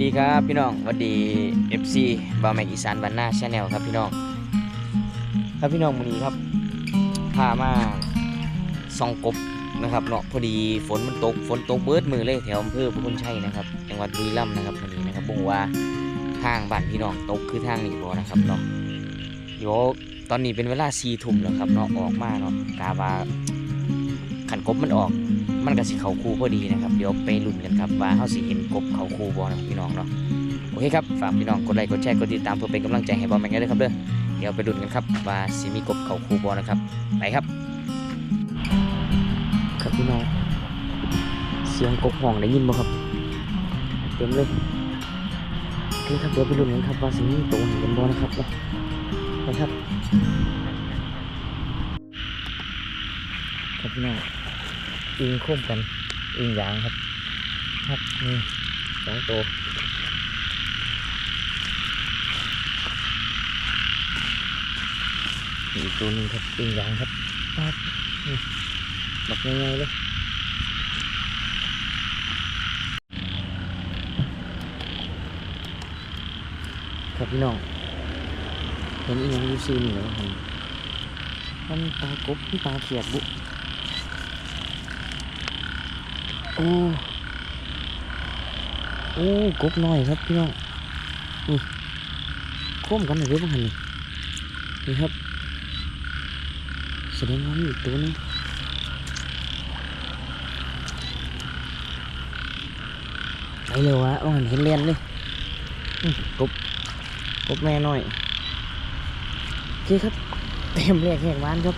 ดีครับพี่น้องสวัสดี FC บาวแม็กอีสานวันหน้าชาแนลครับพี่น้อง ครับพี่น้องวันนี้ครับพามาส่องกบนะครับเนาะพอดีฝนมันตกฝนตกเบิดมือเลยแถวอำเภอพระคุณชัยนะครับจังหวัดบุรีรัมย์นะครับวันนี้นะครับบ่งว่าทางบ้านพี่น้องตกคือทางนี้บ่นะครับเนาะเดี๋ยวตอนนี้เป็นเวลาสี่ทุ่มแล้วครับเนาะออกมาเนาะกาว่าขันกบมันออก มันก็สิเขาคูพอดีนะครับ เดี๋ยวไปลุ้นกันครับว่าเขาสิเห็นกบเขาคูบอนะพี่น้องเนาะโอเคครับฝากพี่น้องกดไลค์กดแชร์กดติดตามเพื่อเป็นกำลังใจให้บอลแมงกันด้วยครับเด้อเดี๋ยวไปลุ้นกันครับว่าสิมีกบเขาคูบอนะครับไปครับ ครับพี่น้องเสียงกบห้องได้ยินบ่ครับเต็มเลยโอเคครับเดี๋ยวไปลุ้นกันครับว่าสิมีตัวเห็นบอนะครับไปครับครับพี่น้อง อิงคุ้มกันอิงยางครับ ครับนี่สองตัวอีกตัวนึงครับอิงยางครับปั๊บนี่บักง่ายๆเลยครับพี่น้องเห็นอีหยังยูซีนี่แล้วครับมันปลากบมันปลาเขียดบุ โอ้โอ้กบน้อยครับพี่น้องนี่โค้มกันหน่อยเด้อบ้างหันนี่นี่ครับแสดงว่ามีอีกตัวนึงไปเร็วฮะบ้างหันเห็นเลียนเลยกบกบแม่น้อยโอเคครับเต็มแรกแหกบ้านครับ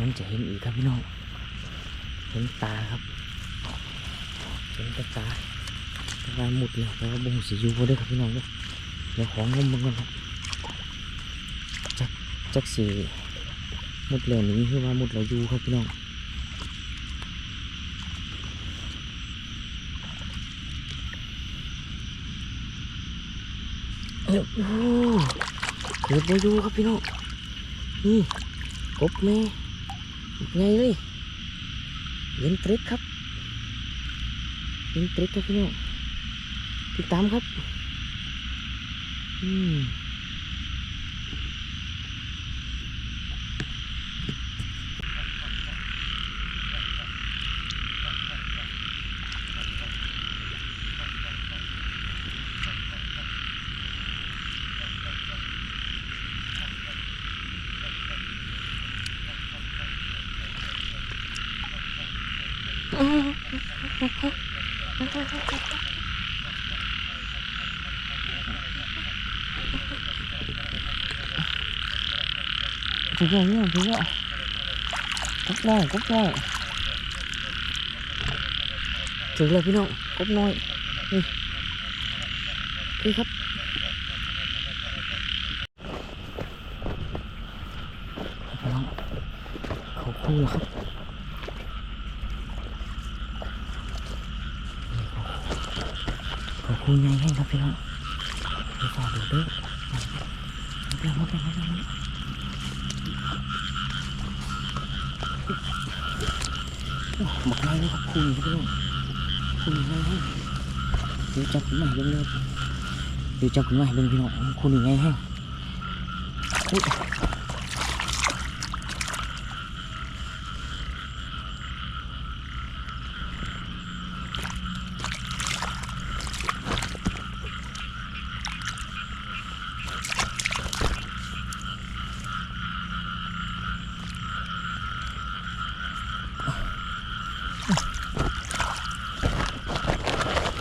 นั้นจะเห็นอีกครับพี่น้อง เห็นตาครับ เห็นต่ตาตาหมุดเลยแต่ว่าบงสีอยู่บ่ได้อครับพี่น้องเด้อเดี๋ยวของงมเบิ่งกันครับจักจักสีหมุดเหล่านี้คือว่าหมุดเราอยู่ครับพี่น้องเอ้ยโอ้โหเกือบบ่อยู่ครับพี่น้องนี่กบแม่ ไงเลยเย็นตริกครับเย็นตริกครับพี่น้องติดตามครับ อืม ถึงแล้วเนี่ยถึงแล้วกบน้อยกบน้ อยถึงแล้วพี่น้องกบน้อยนี่นี่ครับพี่น้องเขาคู่แล้วคูใหญ่ให้ครับพี่น้องไปฝาดูด้อมาแล้วมาแล้วมาแล้วมาหมดเลยครับคุณครับพี่น้องคุณยังไงฮะเดี๋ยวจับขึ้นมาเบิ่งเลยเดี๋ยวจับขึ้นมาให้เบิ่งพี่น้องคุณยังไงฮะอุ๊ย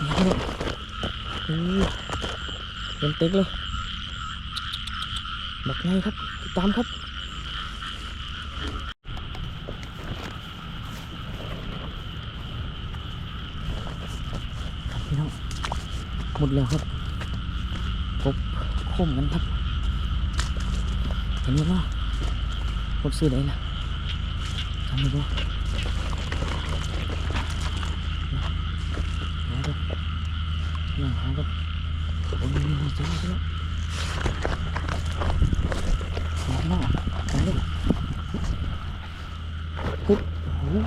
นี่พี่น้องอู้ เป็นติ๊กเลยบักไงครับติดตามครับครับพี่น้องหมดแล้วครับก โค้มกันครับเห็นไหมว่าหมดซื้อไหนล่ะทำไมบ่หาดูนั่งหาดูโอ้ยนี่นี่เจ๊เจ๊มาหน้ามาดู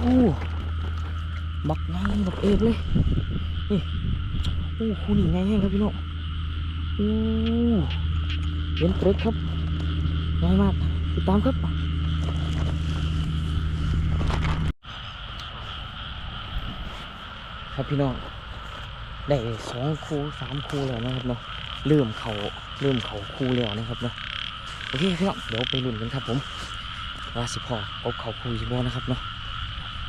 โหบักไงบักเอกเลยนี่โอ้คูนี่ไงแห้งครับพี่น้องโอ้เห็นเตร็กครับง่ายมากติดตามครับครับพี่น้อง ได้สองคู่สามคู่แล้วนะครับเนาะเริ่มเขาเริ่มเขาคู่แล้วนะครับเนาะโอเคพี่น้องเดี๋ยวไปลุ้นกันครับผมว่าสิพอเอาเขาคู่สิบอนะครับเนาะ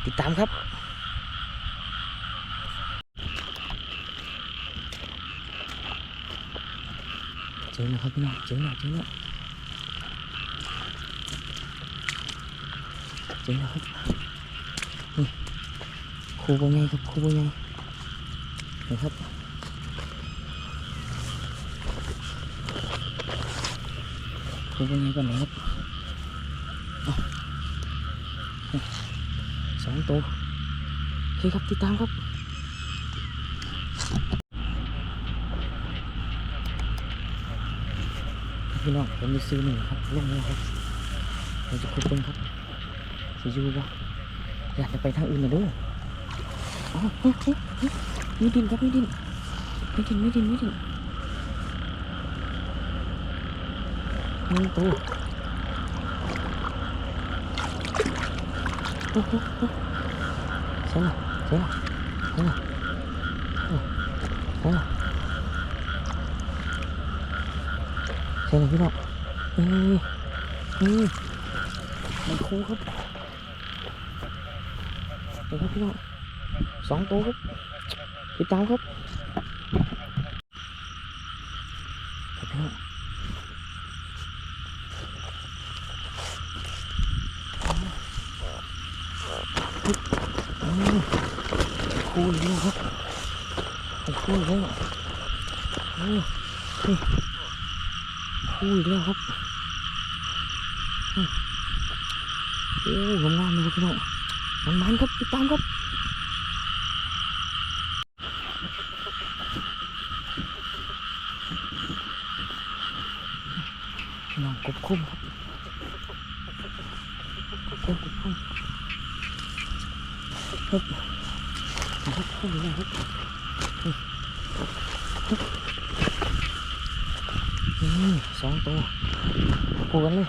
ติดตามครับเจอแล้วครับพี่น้องเจอแล้วเจอแล้วเจอแล้วครับนี่คู่บ่ไงครับคู่บ่ไง นะครับดูเป็นไงก่อนนะครับเอานี่สองตัวโอเคครับติดตามครับพี่น้องผมมีซื้อหนึ่งครับลงแล้วครับเราจะคุยกันครับสิอยูบ่อยากจะไปทางอื่นนะด้วยอ๋อ เฮ้ยเฮ้ยเฮ้ยมีดินครับไมีดินไมีดินไมีดินไมีดินมีตัวโอ้โหโอ้ใช่ไหมใช่ไหมใช่ไหมใช่ไหมใช่ไหมพี่น้องเอ้ยเอ้ยมันคูครับเดี๋ยวครับพี่น้องสองตัวครับ ติดตามครับครับพี่น้องอืมคูอีกแล้ครับคูอีกแล้วโอ้นี่คูอีกแล้วครับอืมโอ้งามๆเลยครับพี่น้องมันๆครับติดตามครับ น้องกบคุ้มครับกบคุ้มกบคุ้มครับครับคุ้มเลยครับนี่ครับนี่สองตัวคู่กันเลย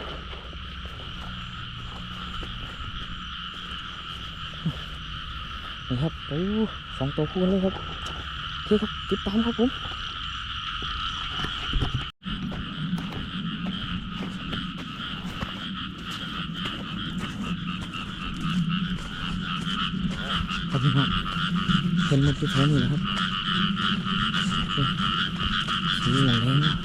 นี่ครับโอ้สองตัวคู่กันเลยครับโอเคครับติดตามครับผม ครับพี่น้องเห็นมันที่แท้นี่นะครับนี่อย่างแรงนะ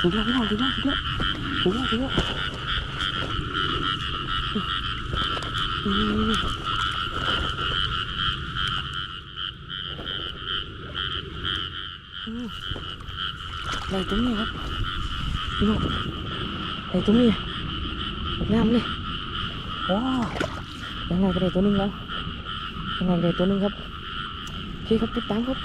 ถูกแล้วพี่น้งถูกแล้วถูกแล้วถูกแล้วถูกแล้วอืมอืมอะไรตรงนี้ครับพี่น้งอะไรตรงนี้งามเลยว้าวยังไงก็ได้ตัวนึงแล้วยังไงก็ได้ตัวนึงครับ โอเคครับติดตามครับ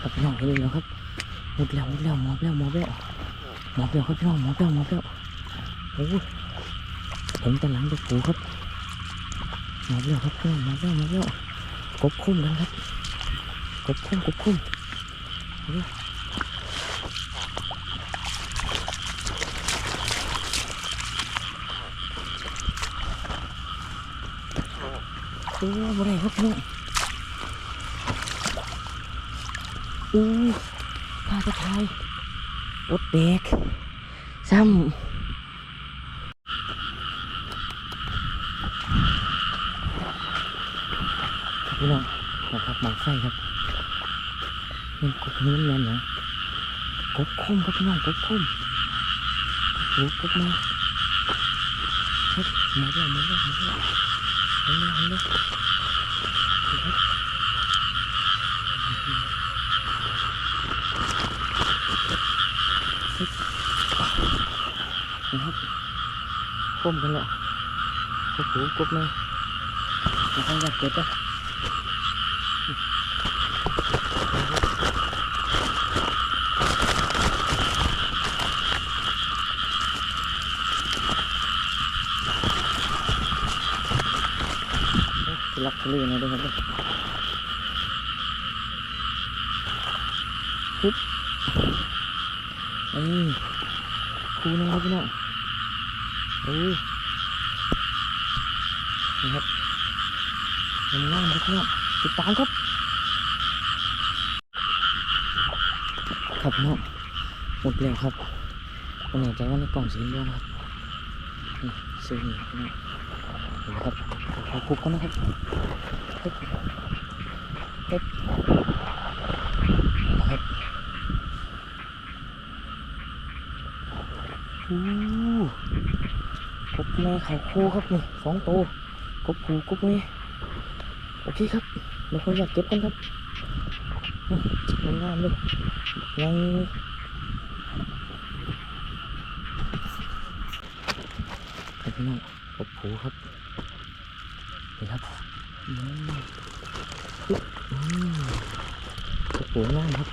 ครับพี่น้องเห็นแล้วครับหมดแล้วหมดแล้วหมอบแล้วหม อบแล้วหมอบแล้วครับพี่น้องหมอบแล้วหมอบแล้วโอ้ยเวปูครับหมอบแล้วครับพี่น้องหมอบแล้วหมอบแล้วกบคุ้มกันครับกบคุ้มกบคุ้มโอ้ยโอ้ยบ่ไคร้องอู้พาจะทายอดเบรกซ้ำพี่น้องนะครับหมองไฟครับมันกดนี้แน่นนะกบคมครับพี่น้องกบคมโอ้กบมาครับมาแล้วมาแล้วมาแล้ว มาแล้วมาแล้วครับนะครับคมกันแลักทะเลนะด้วยครับปุ๊บนี่คูนึงครับพี่น้องโอ้ยนะครับงามงามครับพี่น้องติดตามครับ ครับพี่น้องหมดแล้วครับผมแน่ใจว่าในกล่องสีเหลืองครับนี่ซื้อนี่ครับพี่น้องเห็นครับ ขอคุกกันนะครับปึ๊บปึ๊บนะครับอู้กบแม่เขาคู่ครับนี่สองตัวกบผูกบแม่โอเคครับเดี๋ยวผมอยากเก็บกันครับอืมงามเลยยังครับพี่น้องกบผูครับนี่ครับ อืมปึ๊บอืม กระปูง่างครับ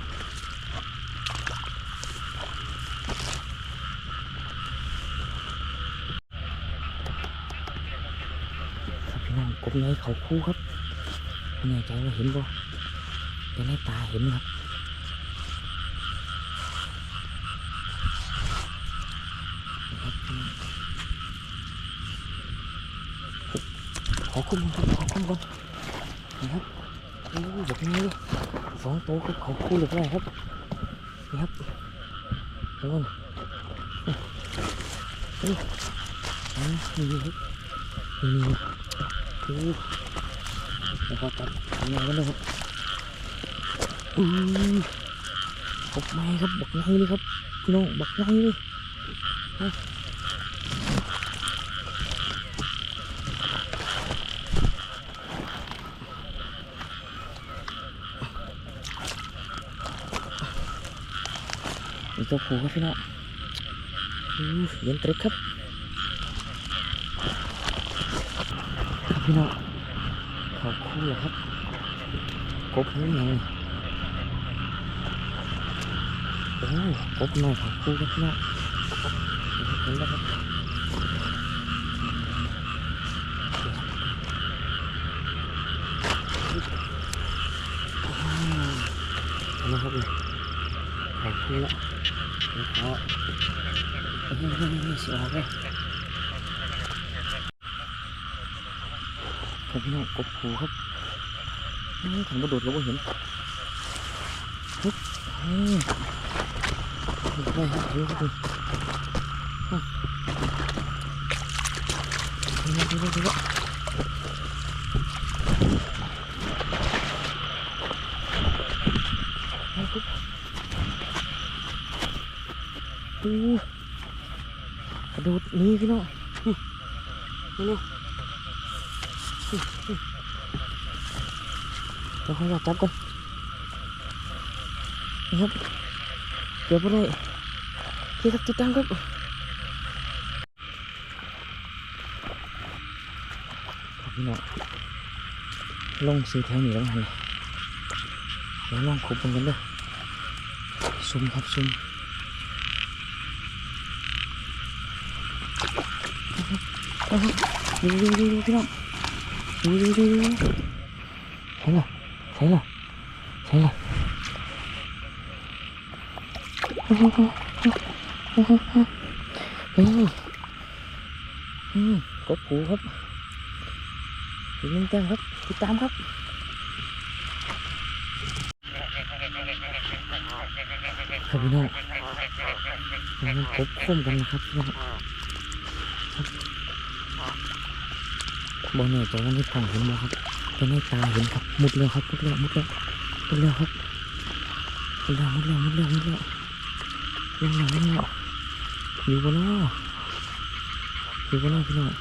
ครับพี่น้องกบในเขาคู่ครับไม่แน่ใจว่าเห็นบ่แต่ในตาเห็นครับพี่น้อง ขอคุ้มก่อนขอคุ้มก่อนนะครับโอ้แบบนี้เลยสองตัวก็เขาคู่เลยได้ครับนี่ครับเดี๋ยวก่อนเฮ้ยอ่นี่ครับนี่โอ้ยเดี๋ยวขอจับยังไงกันเลยครับอือบักไม้ครับบักไม้เลยครับพี่น้องบักไม้เลยมี ตัวผูครับพี่น้องเย็นตรึกครับครับพี่น้องเขาคู่เหรอครับกบนี่ไงโอ้กบน้อยเขาคู่ครับพี่น้องเห็นแล้วครับนไหมครับเนี่ยเขาคู่แล้ว เพราะสวยเลยครับพี่น้องกบผูครับนี่ขันกระโดดก็บ่เห็นฮึบนี่ไปครับดูครับดูดูดูดูดูปุ๊บ โอ้ กระโดดนี่พี่น้องนี่นี่เดี๋ยวขออยากจับก่อนนี่ครับเดี๋ยวพอได้ที่ครับติดตามครับพี่น้องลงซื้อแถวนี้แล้วหันเลยเดี๋ยวลองขุดมันกันด้อซุ่มครับซุ่ม ดูดูดูดูพี่น้องดูดูดูดูใช่หรอใช่หรอใช่หรอโอ้โหโอ้โหโอ้โหอืมกบผูครับถึงแจ้งครับติดตามครับครับพี่น้องกบคมกันนะครับพี่น้อง บอแน่ใจว่าในกล่องเห็นบ่ครับต่ในตาเห็นครับมุดแล้วครับมุดแล้วมุดแล้วมุดแล้วครับมุดแล้วมุดแล้วมุดแล้วมุดแล้วยังไงเนาะอยู่บนนออยู่บนนอพี่น้อง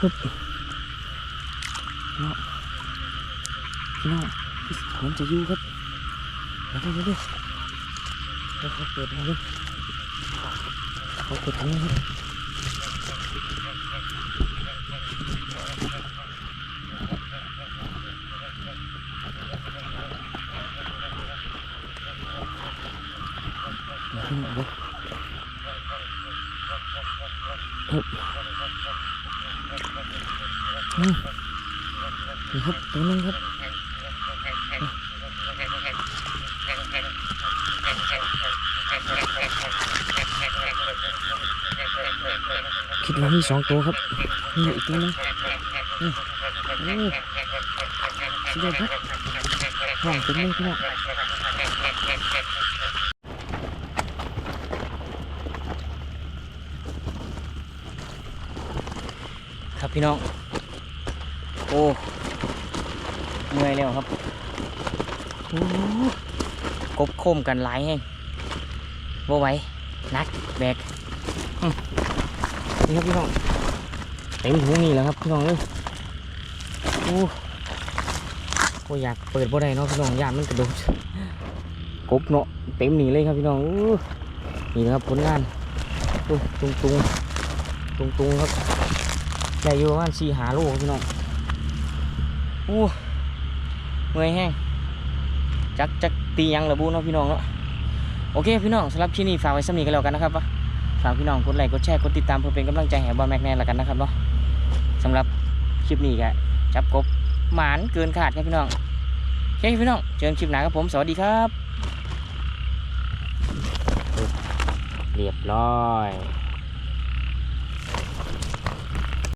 ฮึบเนาะพี่น้องเหมันจะอยู่ครับเดี๋ยวเดี๋ยวเดี๋ยวเดี๋ยวเขาเปิดมาเลย เขาเปิดทางนี้ครับเดี๋ยวพี่น้องเดี๋ยวฮึบอืมนี่ครับตัวนึงครับ คิดว่ามีสองตัวครับมีอีกตัวนึงนี่โอ้สุดยอดครับห้องเต็มเลยพี่น้องครับพี่น้อง โอ้เมื่อยแล้วครับโอ้กบโคมกันหลายแห้งบ่ไหวหนักแบก นี่ครับพี่น้องเต็มถุงนี่แล้วครับพี่น้องเอ้ยโอ้โหอยากเปิดบ่ได้เนาะพี่น้องยามมันกระโดดกบเนาะเต็มนี่เลยครับพี่น้องอนี่นะครับผลงานโอ้ตุงตุงตุงตุงครับได้อยู่ประมาณสี่หาโลครับพี่น้องโอ้เมื่อยแห้งจักจักตียังระบุเนาะพี่น้องเนาะโอเคพี่น้องสำหรับที่นี่ฝากไว้สำนีกันแล้วกันนะครับวะ ฝากพี่น้องกดไลค์กดแชร์กดติดตามเพื่อเป็นกำลังใจให้บอลแม็กแนนละกันนะครับเนาะสำหรับคลิปนี้ก็จับกบหมานเกินขาดครับพี่น้องโอเคพี่น้องเจอกันคลิปหน้าครับผมสวัสดีครับ เรียบร้อย